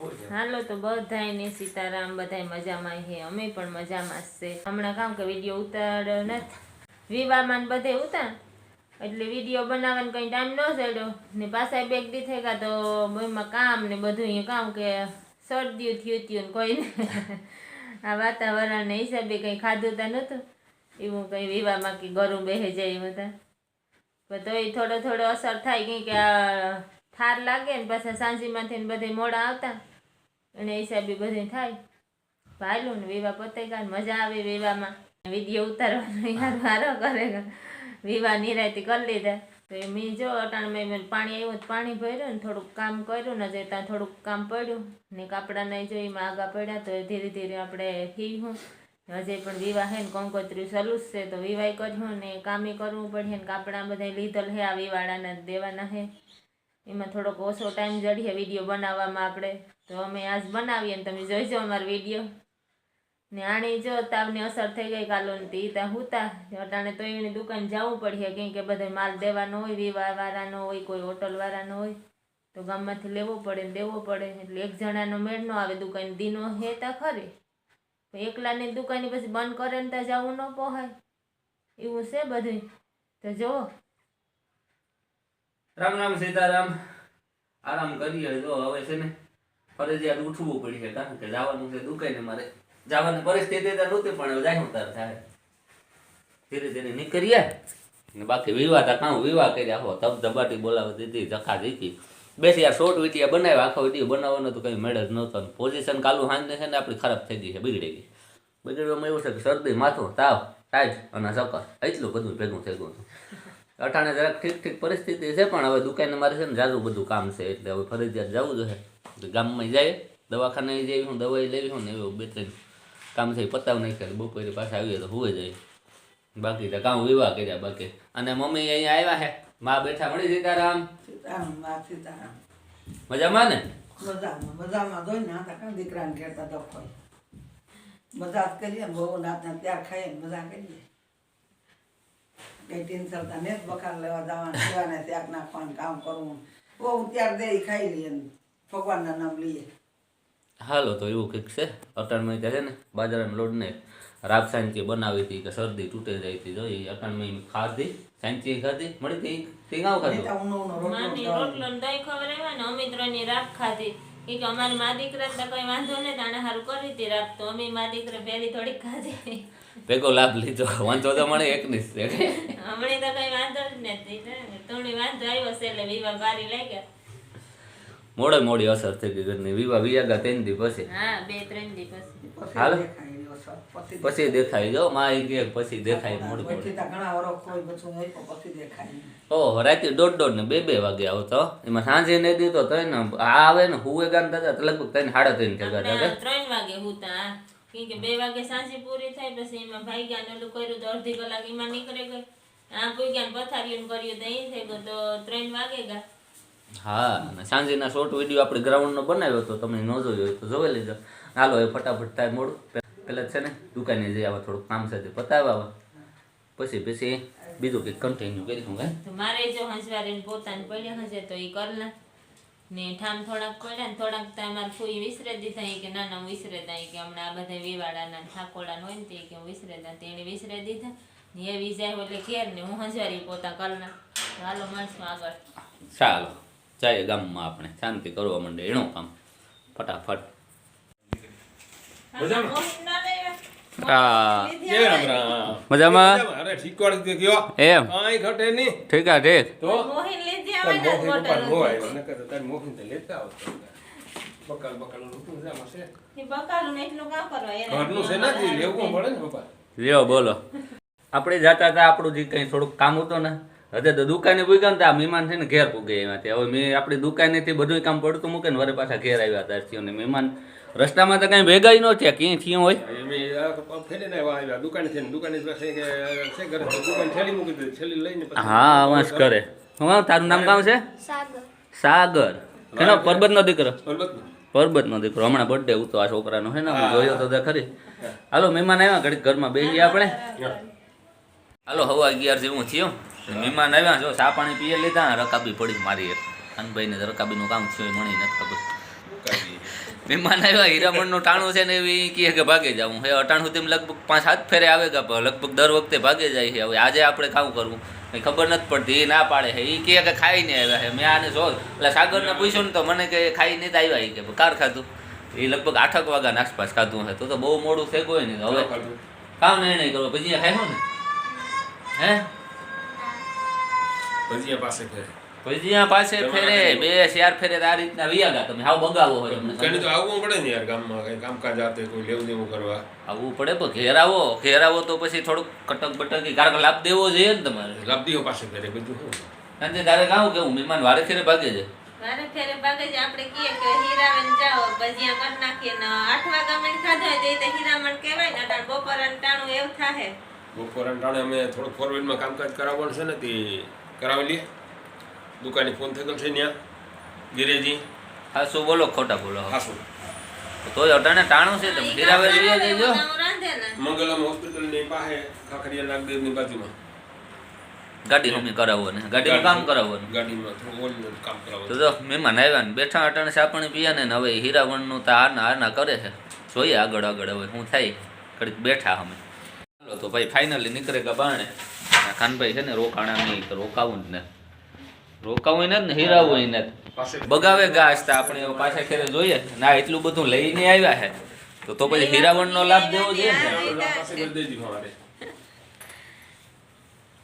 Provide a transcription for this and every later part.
હાલો તો બધાયને સીતારામ, બધાય મજામાં છે. અમે પણ મજામાં છે. હમણાં કામ કે વીડિયો ઉતાર નથી. વિવાહમાં ને બધે ઉતાર. એટલે વીડિયો બનાવવાનો કંઈ ટાઈમ ન ચડ્યો. ને પાછા બેગ દી થઈ ગયા તો એમાં કામ ને બધું અહીંયા કામ કે શરદી થયું થયું ને કોઈને આ વાતાવરણને હિસાબે કંઈ ખાધું તા નહોતું. એવું કંઈ વિવાહમાં કે ગરું બેહે જાય એવું હતા પણ તોય થોડો થોડો અસર થાય કંઈ કે આ થાર લાગે ને પાછા સાંજીમાંથી ને બધે મોડા આવતા. અને હિસાબે બધે થાય. ભાઈલું ને વેવા પતે ગયા મજા આવે વેવામાં. વીડિયો ઉતારવાનો યાર મારો કરે. વિવાહ નિરાયતી કરી લીધા. તો એ મેં જો અટાણમાં મેં પાણી આવ્યું પાણી ભર્યું ને થોડુંક કામ કર્યું ને જે ત્યાં થોડુંક કામ પડ્યું. ને કાપડાને જો એમાં આગા પડ્યા તો ધીરે ધીરે આપણે થયું હજે પણ વિવાહ હે ને કંકોત્રી સલુસ છે તો વિવાહ કર્યું ને કામે કરવું પડે ને કાપડા બધા લીધેલ હે આ વિવાળાના દેવાના હે. એમાં થોડોક ઓછો ટાઈમ જડીએ વીડિયો બનાવવામાં આપણે. તો અમે આજ બનાવીએ ને તમે જોઈજો અમારો વીડિયો ને આણી જો તાવની અસર થઈ ગઈ કાલોને, તે ત્યાં હુતા. અટાણે તો એની દુકાન જવું પડે કેમ કે બધે માલ દેવાનો હોય વિવાહવાળાનો હોય, કોઈ હોટલવાળાનો હોય. તો ગામમાંથી લેવો પડે ને દેવો પડે, એટલે એક જણાનો મેળ ન આવે દુકાન. દીનો હે તા ખરી. એકલાની દુકાને પછી બંધ કરે ને ત્યાં જવું ન પહોંચાય એવું છે બધું તો જુઓ રામ રામ સીતારામ. આરામ કરીએ જો, હવે છે ને ફરજિયાત ઉઠવું પડશે, કારણ કે જવાનું છે દુકાને મારે. જવાની પરિસ્થિતિ તો નહોતી, પણ જાય ઉતાર થાય ધીરે. ધીરે નીકળીએ. ને બાકી વિવાહ તો કાં વિવાહ કર્યા હો તબ ધબાટી બોલાવી દીધી જખા દીધી. બેસી આ શોર્ટ વિટીયા બનાવ્યા, આખો વીટીયો બનાવવાનો તો કંઈ મેળ જ નહોતો. પોઝિશન કાલું હાંજને છે ને આપણી ખરાબ થઈ ગઈ છે, બગડી ગઈ. બગડવામાં એવું છે કે શરદી, માથું, તાવ ટાઈટ અને ચક્કર એટલું બધું ભેગું થઈ ગયું અટાણે જરાક ઠીક ઠીક પરિસ્થિતિ છે પણ હવે દુકાને મારે છે ને જાજુ બધું કામ છે એટલે હવે ફરજિયાત જવું જોઈએ ગામમાં જાય દવાખાને જઈ હું દવાઈ લેવી હું ને એવું બે ત્રણ કામ છે પતાવ નહીં કરે બપોરે પાછા આવીએ તો હુએ જાય. બાકી તો કામ વિવાહ કર્યા બાકી. અને મમ્મી અહીંયા આવ્યા હે? મા બેઠા મળી સીતારામ? સીતારામ મજામાં ને? મજામાં મજામાં. જોઈ ને આતા કાં દીકરાને કહેતા દખો મજા કરીએ બહુ રાતના ત્યાં ખાઈએ મજા કરીએ. કઈ ટેન્શન તા ને જ બખાર લેવા જવાનું પીવાને ત્યાગ નાખવાનું કામ કરવું. બહુ ત્યાર દે ખાઈ લઈએ ભગવાનના નામ લઈએ હાલો તો એવું કંઈક છે? અટાણમાં ત્યાં છે ને બાજરાના લોટને રાબ સાંચી બનાવી હતી કે શરદી તૂટે જાય હતી જો એ અટાણમાં ખાધી સાંચી ખાધી મળી હતી તે ગાવ ખાધું? રોટલો ને દહીં ખવડાવ્યા ને અમે ત્રણની ખાધી. કે કે અમારી મા દીકરા તો કોઈ વાંધો નહીં તાણે હારું કરી તી રાખ. તો અમે મા દીકરા પહેલી થોડીક ખાધી. ભેગો લાભ લીધો. વાંધો તો મળે એકની જ છે. હમણે તો કઈ વાંધો જ નથી થોડી વાંધો આવ્યો છે એટલે વિવાહ બારી લઈ ગયા મોડે મોડી અસર થઈ ગઈ ઘરની. વિવાહ વિયાગા ત્રણ દી પછી. હા બે ત્રણ દી પછી. હાલો. પછી પછી દેખાય. જો માં કે પછી દેખાય મોડું પછી ઘણા વરો કોઈ પછી પછી દેખાય ઓ રાતે દોઢ દોઢ ને બે બે વાગે આવતો એમાં સાંજે ને દીધો તો ને આવે ને હુવે ગાન દાદા તો લગભગ તને સાડા ત્રણ થયા ત્રણ વાગે હુતા કે બે વાગે સાંજે પૂરી થાય પછી એમાં ભાઈ ગયા ને ઓલું કર્યું તો અડધી કલાક એમાં નીકળે ગઈ આ કોઈ ગયા પથારીયું કર્યું તો અહીં થઈ ગયો તો ત્રણ વાગે ગયા હા અને સાંજેના શોર્ટ વીડિયો આપણે ગ્રાઉન્ડનો બનાવ્યો તો તમે ન જોયો હોય તો જોઈ લેજો. હાલો એ ફટાફટ થાય મોડું. પેલા છે ને દુકાને જઈ આવા થોડુંક કામ છે પતાવવા પછી પછી બીજું કંઈક કન્ટિન્યુ કરીશું કાંઈ? મારે જો હંસવારે પોતાને પડ્યા હશે તો એ કરના ને ઠામ થોડાક પડ્યા ને થોડાક તો અમારે ફૂઈ વિસરે દીધા કે ના ના હું વિસરે તા કે હમણાં આ બધા વિવાડાના ઠાકોડાના હોય ને તે કે વિસરે તા તેણે વિસરે દીધા. ને એ વિજાય એટલે ઘેર ને હું હંસવારી પોતા કરના હાલો મળશું આગળ. ચાલો જાય ગામમાં આપણે. શાંતિ કરવા માંડે એનું કામ. ફટાફટ મોહિત ના લેવા? હા લીધી જય રામ આવે? રામ. મજામાં? અરે શીખવાડી ગયો એમ. કાંઈ ઘટે નહીં. ઠીક આ ઠીક. તો? મોહિન લીધી આવે ને મોહી પપ્પા નો બોટલ. આવ્યો. નકર તાર મોહી તો લેતા આવતો બકાલ બકાલનું રૂપિયું છે આમાં છે? ને એટલું કામ કરવા યાર. ઘરનું છે નથી લેવું પડે ને પપ્પા? લ્યો બોલો. આપણે જતા હતા આપણું જે કંઈ થોડુંક કામ હતું ને હજે તો દુકાને પૂગ્યા ને આ મહેમાન છે ને ઘેર પૂગે એમાંથી. હવે મેં આપણી દુકાનેથી બધું કામ પડતું મૂકે ને વરે પાછા ઘેર આવ્યા હતા થયો ને મહેમાન રસ્તામાં તો કાંઈ ભેગા ન થયા ક્યાંય થયું હોય? હા વાંસ કરે હું તારું નામ કામ છે? સાગર. કેનો? પરબત નો દીકરો? પરબત નો દીકરો. હમણાં બર્થડે ઉતો આ છોકરાનો હે ને હું. જોયો તો ખરી. હાલો મહેમાન આવ્યા ઘડીક ઘરમાં બેસીએ આપણે. હાલો હવા અગિયાર જેવું થયું. મહેમાન આવ્યા જો ચા પાણી પીએ લીધા રકાબી પડી મારી એક. કાનભાઈને તો રકાબીનું કામ થયું મણી નથી ખબર. મહેમાન આવ્યા હીરામણનું ટાણું છે ને એવી કહે કે ભાગે જાઉં. હે અટાણું તેમ લગભગ પાંચ સાત ફેરે આવે કે લગભગ દર વખતે ભાગે જાય છે. હવે આજે આપણે કામ કરવું. કંઈ ખબર નથી પડતી એ ના પાડે છે. એ કહે કે ખાઈ નહીં આવ્યા છે. મેં આને જો એટલે સાગરને પૂછ્યું ને તો મને કે ખાઈને જ આવ્યા એ કે. કાર ખાધું? એ લગભગ આઠક વાગ્યા આસપાસ ખાધું હશે તો તો બહુ મોડું થઈ ગયું ને હવે કામ નિર્ણય કરો. પછી હે ને? હે? ભજીયા પાસે ફેરે ભજીયા પાસે ફેરે બે ચાર ફેરે આ રીતના વિયાગા તમે હાવ બગાવો હોય તમને કઈ તો આવવું પડે ને યાર ગામમાં કઈ કામકાજ આતે કોઈ લેવું દેવું કરવા. આવવું પડે પણ ઘેરાવો ઘેરાવો તો પછી થોડુંક કટક બટકી કારણ કે લાભ દેવો જોઈએ ને તમારે. લાભ દેવો પાસે ફેરે બધું શું? કારણ કે તારે કામ કેવું મહેમાન વારે ફેરે ભાગે છે. મારે ફેરે ભાગે છે. આપણે કહીએ કે હીરાબેન જાઓ ભજીયા કરી નાખીએ. ને આઠ વાગ્યા મેં ખાધો હોય તો હીરામણ કહેવાય ને અટાણ બપોર અંટાણું એવું થાહે. બપોર ટાણે અમે થોડું ફોરવેડમાં કામકાજ કરાવવાનું છે ને તે કરાવી લઈએ. દુકાને ફોન થઈ ગયો છે ત્યાં ગિરેજી? હા શું બોલો ખોટા બોલો. હા શું? તોય અટાણે ટાણું છે તમે હીરાવે લઈ જજો. મંગલમ હોસ્પિટલની પાસે હોસ્પિટલની નાગદેવની બાજુમાં. ગાડી મમ્મી કરાવો ને ગાડીનું કામ કરાવવાનું ગાડીમાં થોડું કામ તો કરાવવાનું જો મહેમાન આવ્યા ને બેઠા અટાણે સાપણી પીયા ને હવે હીરાવણનું તો આના આના કરે છે. જોઈએ આગળ આગળ હવે શું થાય કડીક બેઠા અમે. ચાલો તો ભાઈ ફાઇનલી નીકળે કે બાણે ખાનભાઈ છે ને રોકાણા નહીં તો રોકાવું જ ને. રોકાવું ને જ ને હીરાવું ને બગાવે ઘાસ તો આપણે પાછા ખેરે જોઈએ. ના એટલું બધું લઈને આવ્યા છે તો તો પછી હીરાવણનો લાભ દેવો જોઈએ ને?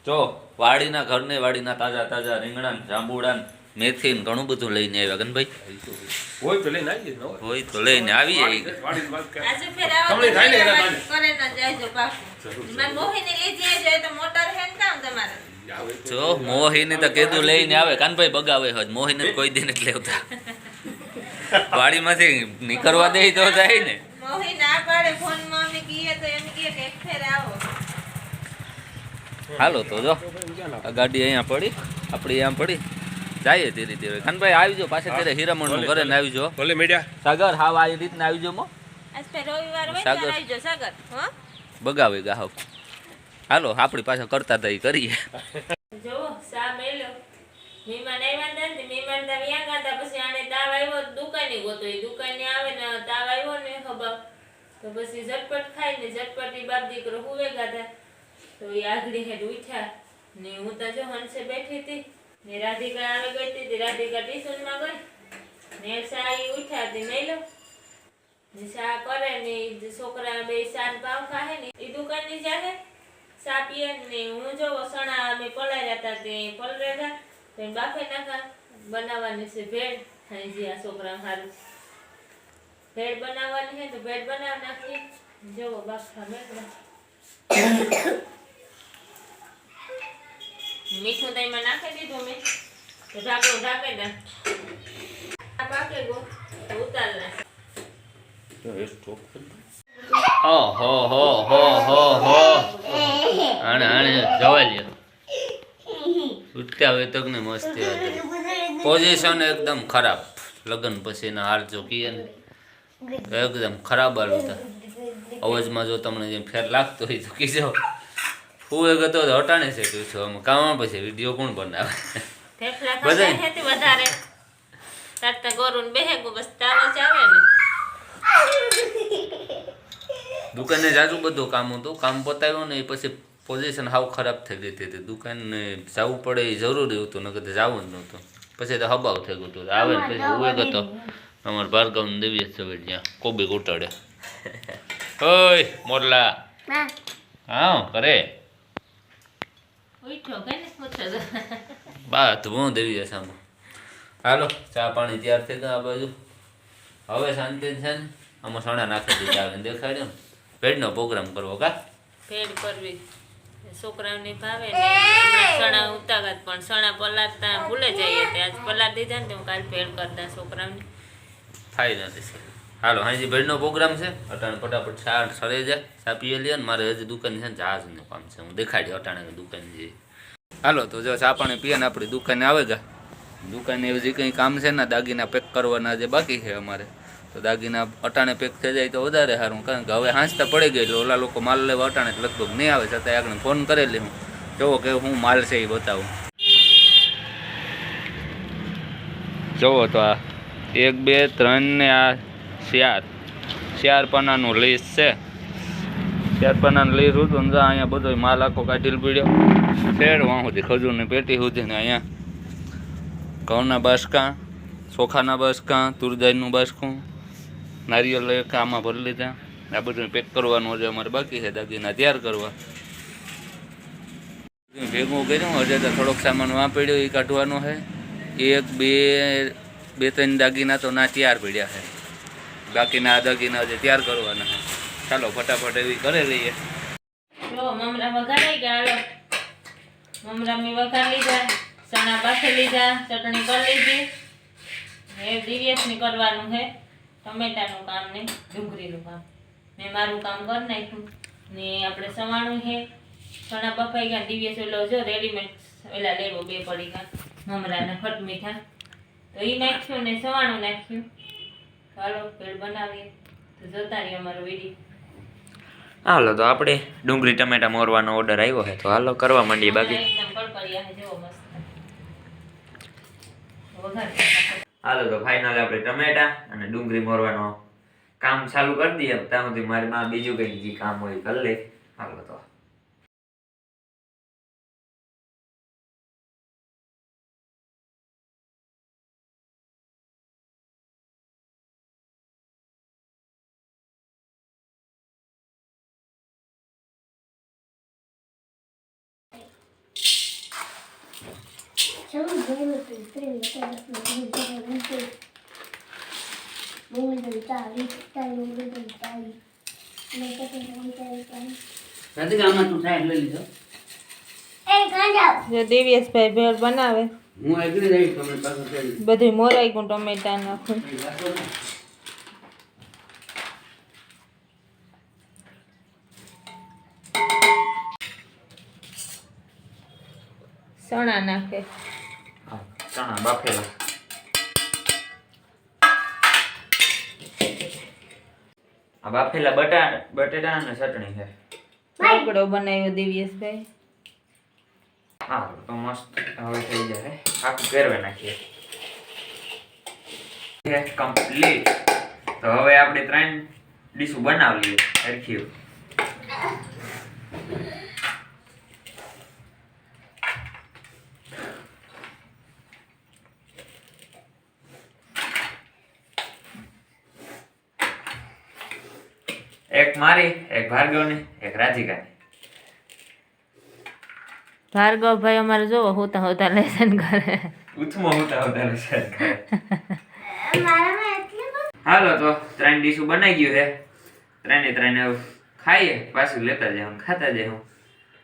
જો વાડીના ઘરને વાડીના તાજા તાજા રીંગણા જાંબુડા ને મેથી ને ઘણું બધું લઈને આવ્યા. ગનભાઈ હોય તો લઈને આવીએ હોય. હોય તો લઈને આવી જાય વાડીની વાત કરે. આજે ફેર આવો તમને થાય ને હીરાબેન એના કરે ને જાયજો પાછું મારે મોહીને લીધી આવજો તો મોટર હે કામ તમારે. જો મોહીને તો કીધું લઈને આવે. કાનભાઈ બગાવે હજ. મોહીને કોઈ દિન જ લેવતા. વાડીમાંથી નીકળવા દે તો જાય ને. ના આવો. હાલો તો જો ગાડી અહીંયા પડી આપણી અહીંયા પડી. જાય ધીરે ધીરે. ખાનભાઈ આવજો પાછા ત્યારે હીરામણનું ઘરે આવીજો આવજો. ભલે મેડ્યા. સાગર હાવ આ રીતના આવજો મો. રવિવાર સાગર. સાગર. બગાવે ગાહવ હાલો, આપણી પાસે કરતા હતા ઈ કરીએ મેલો મહેમાન આવ્યા હતા ને મહેમાન તા વ્યા ગાતા પછી આને તાવ આવ્યો દુકાને ગયો એ દુકાને આવે ને તાવ આવ્યો ને ખબર. તો પછી ઝટપટ ખાઈને ઝટપટ ઈ બાપ દીકરો હુવે ગાતા તો એ આગળી હેડ ઉઠ્યા ને હું તો જો હંસે બેઠી હતી. ને રાધિકા આવે ગઈ હતી રાધિકા ટ્યુશનમાં ગઈ. ને સા ઈ ઉઠ્યા હતી મેલો ને સા કરે ને છોકરા બે સાત પાવ ખાહે ને એ દુકાનની જાહે. સા જ નહીં હું જો વસણા અમે પલાર્યા હતા તે પલરેગા તો બાફે નાખા, બનાવવાની છે, ભેળ હાજી આ છોકરા સારું ભેળ બનાવવાની છે તો ભેળ બનાવી નાખી જોવો બાફા મેળવા મીઠું દહીંમાં નાખી દીધું મેં. તો ઢાંકણું ઢાંકી દે પાકે ગો ઉતાર નાખ ઓહો હો હો હો હો આણે આણે જવા ઉઠતા હોય તો ને મસ્તી હતી પોઝિશન એકદમ ખરાબ. લગ્ન પછીના હાર જો કીએ ને. એકદમ ખરાબ હાલ હતા અવાજમાં જો તમને જેમ ફેર લાગતો હોય તો કીજો. હું એ ગતો તો હટાણે છે કહ્યું છું. આમ કામ પછી વીડિયો કોણ બનાવે? વધારે. ગોરુન બેહે બસ તાવો જ આવે ને. દુકાને જાજુ બધું કામ હતું. કામ પતાવ્યું ને એ પછી પોઝિશન હાવ ખરાબ થઈ ગઈ હતી. દુકાનને જવું પડે એ જરૂરી હતું નકર તો જવું જ નહોતું. પછી તો હબાવ થઈ ગયું હતું. આવે ને પછી ઉવે હતો અમાર ભાર્ગવ દેવીએ સવેર જ્યાં કોબી ઘૂંટાડે ઓય મોરલા. હા કરે. ને બા તો દેવી સામે હાલો ચા પાણી તૈયાર થઈ ગયા આ બાજુ. હવે શાંતિ છે ને? આમાં સણા નાખી દીધા આવે દેખાડ્યો ભેડનો પ્રોગ્રામ કરવો કા? ભેડ કરવી. છોકરાઓને ભાવે ને સણા ઉતાગત પણ સણા પલાળતા ભૂલે જઈએ તે. આજ પલાળ દીધા ને તો હું કાલ ભેડ કરતા છોકરાઓને. થાય નથી હાલો હાજી ભેડનો પ્રોગ્રામ છે અટાણે ફટાફટ સાર સરે જાય સાપીએ લે ને. મારે હજી દુકાન છે ને જહાજનું કામ છે. હું દેખાડી અટાણે દુકાન જે. હાલો તો જો ચાપાણી પીએ ને આપણી દુકાને આવે ગા દુકાને એવું જે કંઈ કામ છે ને દાગીના પેક કરવાના જે બાકી છે અમારે. તો દાગીના અટાણે પેક થઈ જાય તો વધારે સારું. કારણ કે હવે હાંસતા પડી ગઈ એટલે ઓલા લોકો માલ લેવા અટાણે લગભગ નહીં આવે. છતાં આગળ ફોન કરેલી હું. જોવો કે હું માલ છે એ બતાવું. જોવો તો આ એક, બે, ત્રણ ને આ ચાર ચાર પાનાનું લીસ છે. ચાર પાનાનું લીસ હતું ને અહીંયા બધો માલ આખો કાઢી પીડ્યો. ફેર વાં સુધી ખજૂરની પેટી સુધી ને અહીંયા. ઘઉંના બાસકા, ચોખાના બાસકા, તુરદાઈનું બાસકું. નારિયેલ એક આમાં ભરી લીધા. આ બધું પેક કરવાનું હજી અમારે બાકી છે દાગીના તૈયાર કરવા. ભેગું કર્યું, હજે તો થોડોક સામાન વાં પડ્યો એ કાઢવાનો છે. એક, બે બે, ત્રણ દાગીના તો ના તૈયાર પડ્યા છે. બાકીના આ દાગીના હજી તૈયાર કરવાના છે. ચાલો, ફટાફટ એવી કરી લઈએ ચટણી કરી લીધી. એ દિવ્યસની કરવાનું છે. ટમેટાનું કામ ને ડુંગળીનું કામ. મેં મારું કામ કરી નાખ્યું. ને આપણે સવાણું છે. ચણા બફાઈ ગયા દિવ્યસ ઓલો જો રેડીમેડ ઓલા લેવો બે પડી ગયા મમરાના ખટ મીઠા. તો એ નાખ્યું ને સવાણું નાખ્યું. ચાલો ભેળ બનાવીએ. તો જોતા રહીએ અમારો વીડિયો હાલો તો આપણે ડુંગળી ટમેટા મોરવાનો ઓર્ડર આવ્યો છે. તો હાલો કરવા માંડીએ બાકી. હાલો તો ફાઇનલ આપણે ટમેટા અને ડુંગળી મોરવાનો કામ ચાલુ કરી દઈએ. ત્યાં સુધી મારી માં બીજું કંઈક જે કામ હોય કરી લે. હાલો તો. રાધિકા આમાં તું સાઈડ લઈ લીધો જો દિવ્યેશભાઈ ભેળ બનાવે હું એગ્રી રહીશ તમે પાછું કરી બધું મોરાઈ ગયું ટમેટા નાખું વાંચો ને. ચણા નાખે હા, ચણા બાફેલા આ બાફેલા બટા બટેટા અને ચટણી છે。ઢોકળો બનાવ્યો દિવ્યેશભાઈ. હા તો મસ્ત હવે થઈ જશે. આખું કેરવે નાખીએ. કમ્પ્લીટ તો હવે આપણે ત્રણ ડીશું બનાવી લઈએ. સરખી એક મારી એક ભાર્ગવની એક રાધિકાની. ભાર્ગવભાઈ અમારે જોવો હોતા હોતા લેસન કરે. ઉથમાં હોતા હોતા લેસન કરે. હાલો તો ત્રણ ડીશું બનાવી ગયું છે. ત્રણે ત્રણ ખાઈએ પાછું લેતા જાય હું ખાતા જાય હું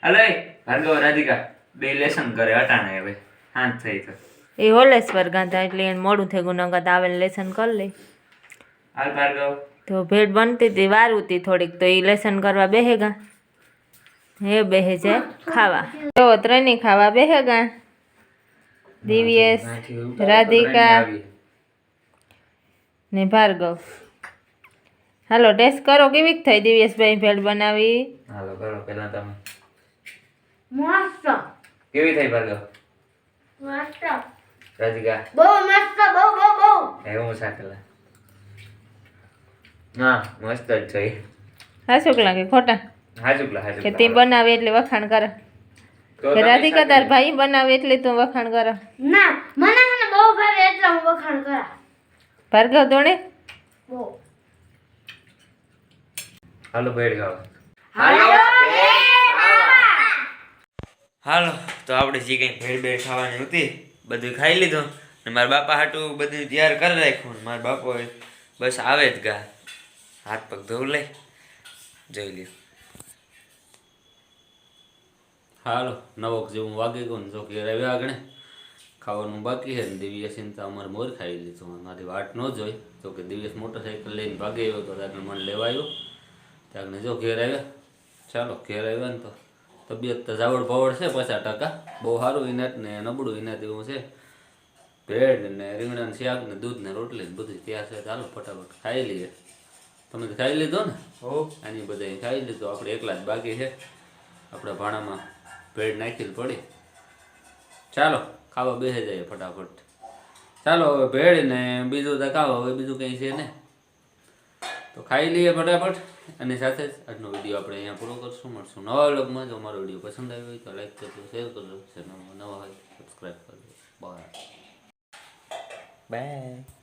હાલો ભાર્ગવ રાધિકા બે લેસન કરે અટાણે હવે. હાથ થઈ તો. એ હોલેશ્વર ગાંધા એટલે એને મોડું થઈ ગયું આવે લેસન કરી લે. હાલ ભાર્ગવ. તો ભેટ બનતી હતી વાર ઉતી થોડીક તો એ લેસન કરવા બેહેગા હે બેહે છે ખાવા. તો ત્રણેય ખાવા બેહેગા દિવ્યેશ રાધિકા ને ભાર્ગવ. હાલો ટેસ્ટ કરો કેવીક થઈ દિવ્યેશભાઈ ભેળ બનાવી? હાલો કરો પેલા તમે. કેવી થઈ ભાર્ગવ? રાધિકા. એવું સાકેલા હા મસ્ત જ છે. હા શું લાગે ખોટા. હાજુકલા કે હાજુકલા તે બનાવે એટલે વખાણ કરે. કે રાધિકા તાર ભાઈ બનાવે એટલે તું વખાણ કરે. ના મને છે ને બહુ ભાવે એટલે હું વખાણ કરા. ભાર્ગવ દોણે બહુ. હાલો ખાવા હાલો હાલો તો આપણે જે કંઈ ભેળ ભેળ ખાવાની હતી બધું ખાઈ લીધું. ને મારા બાપા હાટું બધું તૈયાર કરી રાખ્યું. મારા બાપો બસ આવે જ ગા. હાથ પગ ધોઈ લે. જોઈ લ્યો. હાલો, નવોક જેવું વાગે ગયું ને જો ઘેર આવ્યા આગળ ખાવાનું બાકી છે ને દિવ્યેશ તો અમારે મોર ખાઈ લીધું. મારી વાટ ન જોઈ. તો કે દિવ્યેશ મોટરસાઇકલ લઈને ભાગી આવ્યો તો ત્યાં મને લેવા આવ્યો ત્યાં જો ઘેર આવ્યા. ચાલો, ઘેર આવ્યા ને તો તબિયત તો જાવડ પાવડ છે પચાસ ટકા. બહુ સારું ઇનાત ને નબળું ઇનાત એવું છે. ભેળ ને રીંગણાનું શાક ને દૂધ ને રોટલી ને બધું ત્યાં છે. ચાલો, ફટાફટ ખાઈ લઈએ. તમે ખાઈ લીધો ને? હો. આની બધા ખાઈ લીધો. આપણે એકલા જ બાકી છે. આપણા ભાણામાં ભેળ નાખેલ પડી. ચાલો ખાવા બેસી જઈએ ફટાફટ. ચાલો હવે ભેળ ને બીજું તો ખાવા હવે બીજું કંઈ છે ને? તો ખાઈ લઈએ ફટાફટ. અને સાથે જ આજનો વીડિયો આપણે અહીંયા પૂરો કરશું. મળશું નવા વ્લોગમાં. જો અમારો વીડિયો પસંદ આવ્યો હોય તો લાઈક કરજો શેર કરજો. ચેનલમાં નવા હોય સબસ્ક્રાઈબ કરજો. Bye bye